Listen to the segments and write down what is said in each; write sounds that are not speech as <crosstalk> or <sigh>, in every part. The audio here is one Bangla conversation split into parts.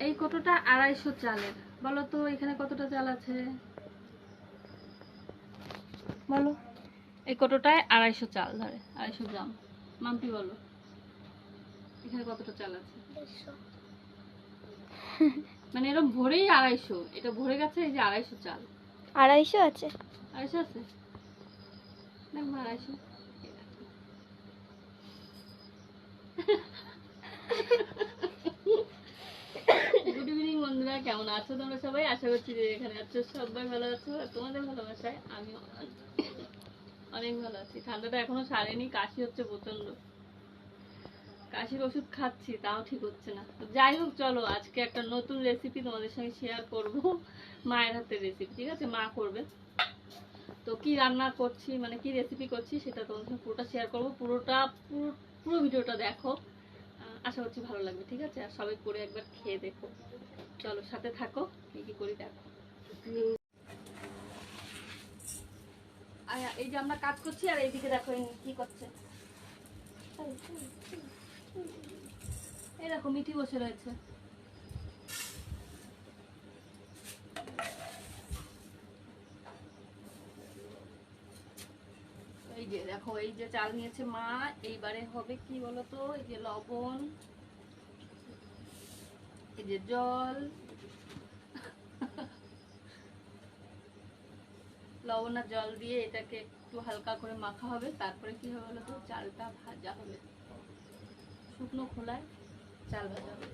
এই কতটা? আড়াইশো চালের। বলো তো এখানে কতটা চাল আছে? বলো। এই কতটায়? আড়াইশো চাল ধরে। আড়াইশো গ্রাম। মাম্পি বলো। এখানে কতটা চাল আছে? মানে এরকম ভরেই আড়াইশো। এটা ভরে গেছে এই যে আড়াইশো চাল। আড়াইশো আছে? আড়াইশো আছে? দেখো আড়াইশো। দেখো। গুড ইভিনিং বন্ধুরা, কেমন আছো তোমরা সবাই? আশা করছি যে এখানে আছো সবাই ভালো আছো আর তোমাদের ভালোবাসায় আমি অনেক ভালো আছি। ঠান্ডাটা এখনও সারেনি, কাশি হচ্ছে প্রচণ্ড কাশির ওষুধ খাচ্ছি, তাও ঠিক হচ্ছে না। যাই হোক, চলো, আজকে একটা নতুন রেসিপি তোমাদের সঙ্গে শেয়ার করব, মায়ের হাতের রেসিপি ঠিক আছে? মা করবে। তো কি রান্না করছি মানে কি রেসিপি করছি, সেটা তোমাদের সঙ্গে পুরোটা শেয়ার করব। পুরোটা, পুরো পুরো ভিডিওটা দেখো। আশা করছি ভালো লাগবে, ঠিক আছে? আর সবাই করে একবার খেয়ে দেখো। চলো, সাথে থাকো, কি কি করি দেখো। এই যে আমরা কাজ করছি, আর এইদিকে দেখো কি করছে। এই দেখো, মিঠি বসে রয়েছে। এই যে দেখো, এই যে চাল নিয়েছে মা, এইবারে হবে কি বলতো? এই যে লবণ। যে জল। লবণ আর জল দিয়ে এটাকে একটু হালকা করে মাখা হবে। তারপরে কি হবে বলতো? চালটা ভাজা হবে। শুকনো খোলায় চাল ভাজা হবে।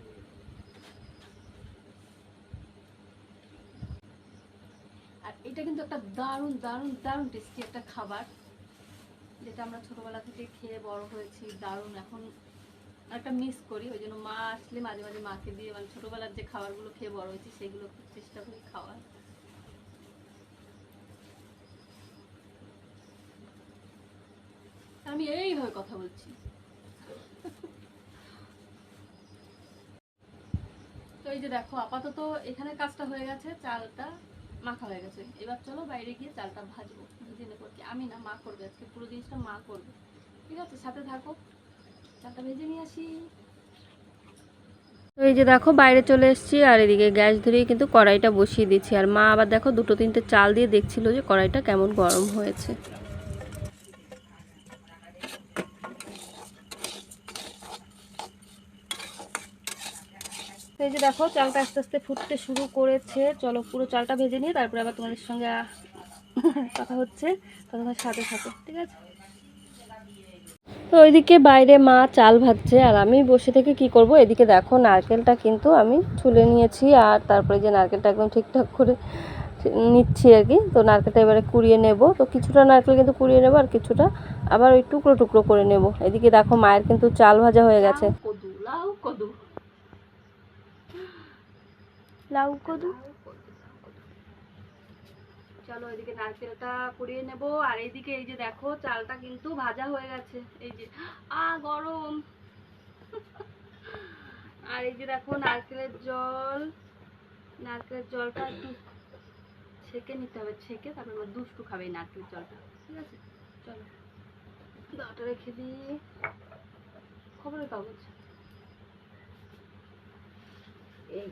আর এটা কিন্তু একটা দারুণ দারুণ দারুণ টেস্টি একটা খাবার। যেটা আমরা ছোটবেলা থেকে খেয়ে বড় হয়েছি, দারুণ। এখন একটা মিস করি, ওই জন্য মা আসলে মাঝে মাঝে মাকে দিয়ে মানে ছোটবেলার যে খাবারগুলো খেয়ে বড় হয়েছি, সেগুলো চেষ্টা করি খাওয়ার। আমি এইভাবে কথা বলছি। তো এই যে দেখো, আপাতত এখানে কাজটা হয়ে গেছে, চালটা মাখা হয়ে গেছে। এবার চলো বাইরে গিয়ে চালটা ভাজবো। ভেজে নেব আর কি আমি না, মা করবে আজকে, পুরো জিনিসটা মা করবে। ঠিক আছে, সাথে থাকো। তো এই যে দেখো, বাইরে চলে এসেছি আর এদিকে গ্যাস ধরিয়ে কিন্তু কড়াইটা বসিয়ে দিচ্ছি। আর মা আবার দেখো দুটো তিনটে চাল দিয়ে দেখছিল যে কড়াইটা কেমন গরম হয়েছে। এই যে দেখো, চালটা আস্তে আস্তে ফুটতে শুরু করেছে। চলো পুরো চালটা ভেজে নিয়ে তারপরে আবার তোমাদের সঙ্গে কথা হচ্ছে ততক্ষণ সাথে সাথে, ঠিক আছে? তো ওইদিকে বাইরে মা চাল ভাজছে আর আমি বসে থেকে কি করব? এদিকে দেখো নারকেলটা কিন্তু আমি ছুলে নিয়েছি আর তারপরে যে নারকেলটা একদম ঠিকঠাক করে নিচ্ছি আর কি, তো নারকেলটা এবারে কুড়িয়ে নেব। তো কিছুটা নারকেল কিন্তু কুড়িয়ে নেব আর কিছুটা আবার ওই টুকরো টুকরো করে নেব। এদিকে দেখো মায়ের কিন্তু চাল ভাজা হয়ে গেছে। লাউ কদু লাউ কদু লাউ কদু। চলো এদিকে নারকেলটা কুড়িয়ে নেব আর এইদিকে এই যে দেখো চালটা কিন্তু ভাজা হয়ে গেছে এই যে আ গরম আর এই যে দেখো নারকেলের জল নারকেলের জলটা একটু ছেঁকে নিতে হবে ছেঁকে তারপর এবার দুষ্টু খাবে এই নারকেলের জলটা ঠিক আছে চলো দাওটা রেখে দিই খবরের কাগজ এই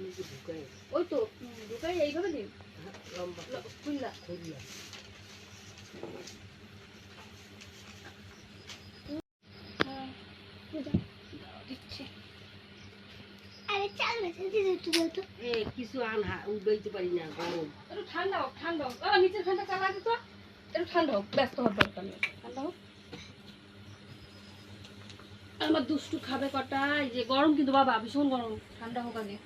এমনি ওই তো ঢুকাই এইভাবে দিন। ল- খুললা হ্যাঁ, কিছু আন উঠতে পারি না গরম। একটু ঠান্ডা হোক ঠান্ডা হোক। নিচের ফ্যানটা চালা দিত একটু ঠান্ডা হোক ব্যস্ত হওয়ার দরকার নেই। ঠান্ডা হোক। আমার দুষ্টু খাবে কটা এই যে গরম কিন্তু বাবা ভীষণ গরম। ঠান্ডা হোক আগে।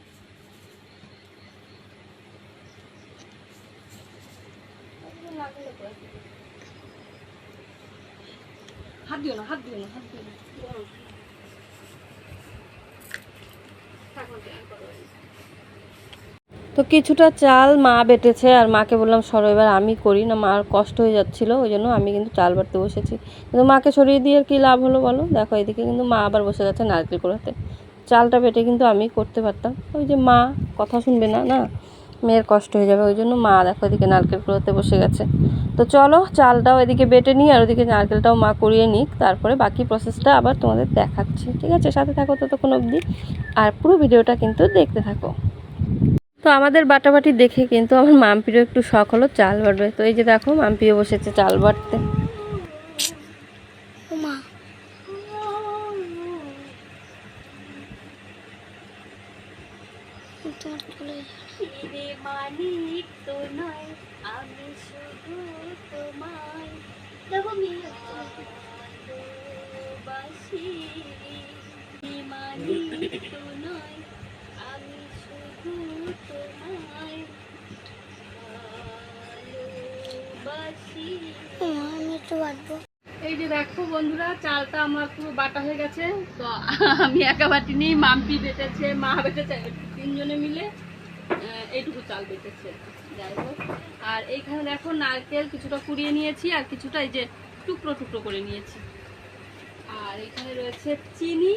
দিও না, হাত দিও না, হাত দিও। তো কিছুটা চাল মা বেটেছে আর মাকে বললাম, সরো, এবার আমি করি না মার কষ্ট হয়ে যাচ্ছিল, ওই জন্য আমি কিন্তু চাল বাটতে বসেছি। কিন্তু মাকে সরিয়ে দিয়ে আর কি লাভ হলো বলো? দেখো, এদিকে কিন্তু মা আবার বসে গেছে নারকেল কোড়াতে। চালটা বেটে কিন্তু আমি করতে পারতাম। ওই যে মা, কথা শুনবে না না? মেয়ের কষ্ট হয়ে যাবে, ওই জন্য মা দেখো এদিকে নারকেল কুড়োতে বসে গেছে। তো চলো, চালটাও এদিকে বেটে নিই আর ওদিকে নারকেলটাও মা কুড়িয়ে নিক, তারপরে বাকি প্রসেসটা আবার তোমাদের দেখাচ্ছি, ঠিক আছে? সাথে থাকো ততক্ষণ অবধি, আর পুরো ভিডিওটা কিন্তু দেখতে থাকো। তো আমাদের বাটাবাটি দেখে কিন্তু আমার মাম্পিরও একটু শখ হলো চাল বাটবে। তো এই যে দেখো, মাম্পিও বসেছে চাল বাটতে। বন্ধুরা, চালটা আমার পুরো বাটা হয়ে গেছে। তো আমি একা বাটি নিয়ে মাম্পি বেটেছে মা বেটেছে তিনজনে মিলে এইটুকু চাল বেটেছে যাই হোক, আর এইখানে দেখো নারকেল কিছুটা কুড়িয়ে নিয়েছি, আর কিছুটা এই যে টুকরো টুকরো করে নিয়েছি। আর এখানে রয়েছে চিনি,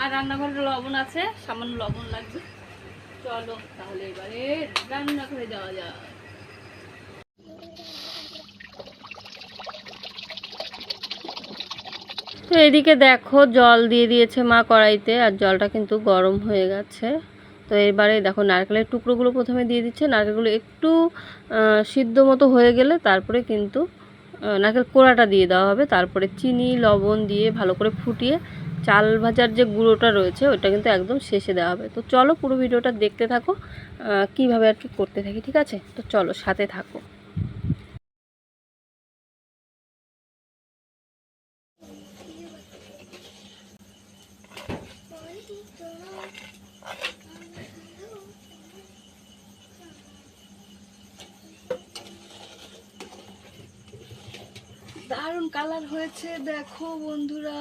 আর রান্নাঘরের লবণ আছে, সামান্য লবণ লাগবে। চলো তাহলে এবারে রান্না করে যাওয়া যাক। তো এদিকে দেখো জল দিয়ে দিয়েছে মা কড়াইতে, আর জলটা কিন্তু গরম হয়ে গেছে। তো এবারে দেখো নারকেলের টুকরোগুলো প্রথমে দিয়ে দিচ্ছে। নারকেলগুলো একটু সিদ্ধ মতো হয়ে গেলে তারপরে কিন্তু নারকেল কোড়াটা দিয়ে দেওয়া হবে। তারপরে চিনি, লবণ দিয়ে ভালো করে ফুটিয়ে চাল ভাজার যে গুঁড়োটা রয়েছে ওটা কিন্তু একদম শেষে দেওয়া হবে। তো চলো পুরো ভিডিওটা দেখতে থাকো কীভাবে আর কি করতে থাকি, ঠিক আছে? তো চলো সাথে থাকো দারুণ কালার হয়েছে, দেখো বন্ধুরা।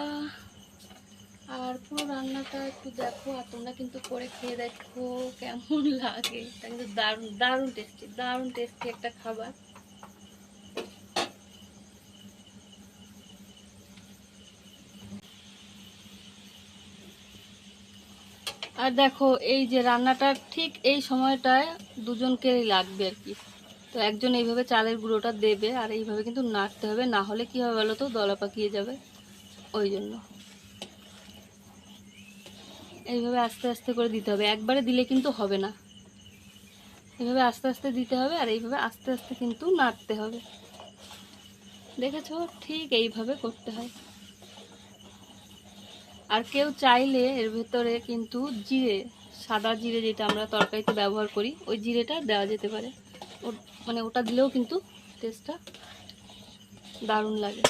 আর পুরো রান্নাটা একটু দেখো, আর তোমরা কিন্তু করে খেয়ে দেখো কেমন লাগে। এটা কিন্তু দারুণ দারুণ টেস্টি দারুণ টেস্টি একটা খাবার। আর দেখো, এই যে রান্নাটা ঠিক এই সময়টায় দুজনকেই লাগবে আর কি। তো একজন এইভাবে চালের গুঁড়োটা দেবে আর এইভাবে কিন্তু নাড়তে হবে, না হলে কি হবে বলো তো? দলা পাকিয়ে যাবে। ওই জন্য। এইভাবে আস্তে আস্তে করে দিতে হবে। একবারে দিলে কিন্তু হবে না। এইভাবে আস্তে আস্তে দিতে হবে আর এইভাবে আস্তে আস্তে কিন্তু নাড়তে হবে। দেখেছ? ঠিক এইভাবে করতে হয়। আর কেউ চাইলে এর ভেতরে কিন্তু জিরে, সাদা জিরে যেটা আমরা তরকারিতে ব্যবহার করি, ওই জিরেটা দেওয়া যেতে পারে। মানে ওটা দিলেও কিন্তু টেস্টটা দারুণ লাগে।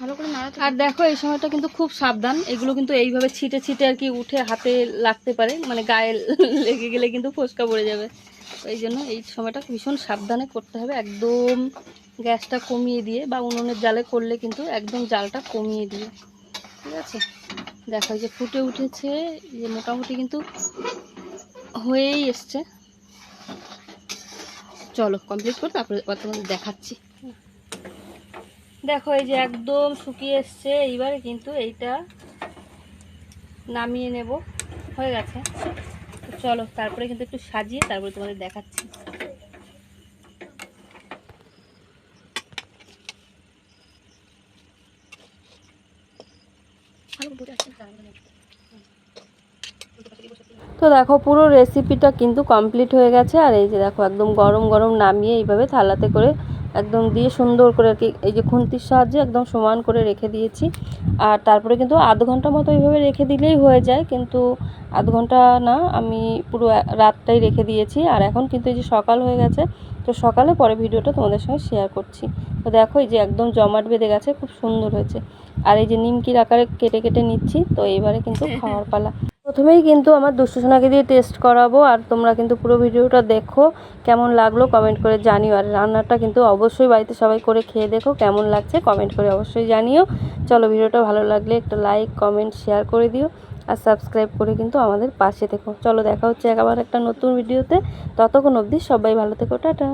ভালো করে আর দেখো এই সময়টা কিন্তু খুব সাবধান। এগুলো কিন্তু এইভাবে ছিটে ছিটে আর কি উঠে হাতে লাগতে পারে। মানে গায়ে <laughs> লেগে গেলে কিন্তু ফোসকা পড়ে যাবে। এই জন্য এই সময়টা ভীষণ সাবধানে করতে হবে। একদম গ্যাসটা কমিয়ে দিয়ে বা উনুনের জালে করলে কিন্তু একদম জালটা কমিয়ে দিয়ে। ঠিক আছে? দেখো যে ফুটে উঠেছে যে মোটামুটি কিন্তু হয়েই এসছে। চলো কমপ্লিট করে, তারপরে তোমাদের দেখাচ্ছি। দেখো, এই যে একদম শুকিয়ে এসছে, এইবারে কিন্তু এইটা নামিয়ে নেব। হয়ে গেছে। চলো, তারপরে কিন্তু একটু সাজিয়ে তারপরে তোমাদের দেখাচ্ছি। তো দেখো, পুরো রেসিপিটা কিন্তু কমপ্লিট হয়ে গেছে। আর এই যে দেখো, একদম গরম গরম নামিয়ে এইভাবে থালাতে করে একদম দিয়ে সুন্দর করে আর কি এই যে খুন্তির সাহায্যে একদম সমান করে রেখে দিয়েছি। আর তারপরে কিন্তু আধ ঘণ্টা মতো এইভাবে রেখে দিলেই হয়ে যায় কিন্তু আধ ঘণ্টা না আমি পুরো রাতটাই রেখে দিয়েছি। আর এখন কিন্তু এই যে সকাল হয়ে গেছে তো সকালে পরে ভিডিওটা তোমাদের সঙ্গে শেয়ার করছি। তো দেখো এই যে একদম জমাট বেঁধে গেছে খুব সুন্দর হয়েছে। আর এই যে নিমকির আকারে কেটে কেটে নিচ্ছি তো এইবারে কিন্তু <laughs> খাওয়ার পালা। প্রথমেই কিন্তু আমার দুষ্টু সোনাকে দিয়ে টেস্ট করাবো আর তোমরা কিন্তু পুরো ভিডিওটা দেখো, কেমন লাগল কমেন্ট করে জানিও। আর রান্নাটা কিন্তু অবশ্যই বাড়িতে সবাই করে খেয়ে দেখো, কেমন লাগছে কমেন্ট করে অবশ্যই জানিও। চলো ভিডিওটা ভালো লাগলে একটা লাইক কমেন্ট শেয়ার করে দিও আর সাবস্ক্রাইব করে কিন্তু আমাদের পাশে থেকো। চলো দেখা হচ্ছে আবার একটা নতুন ভিডিওতে। ততক্ষণ অবধি সবাই ভালো থেকো, টাটা।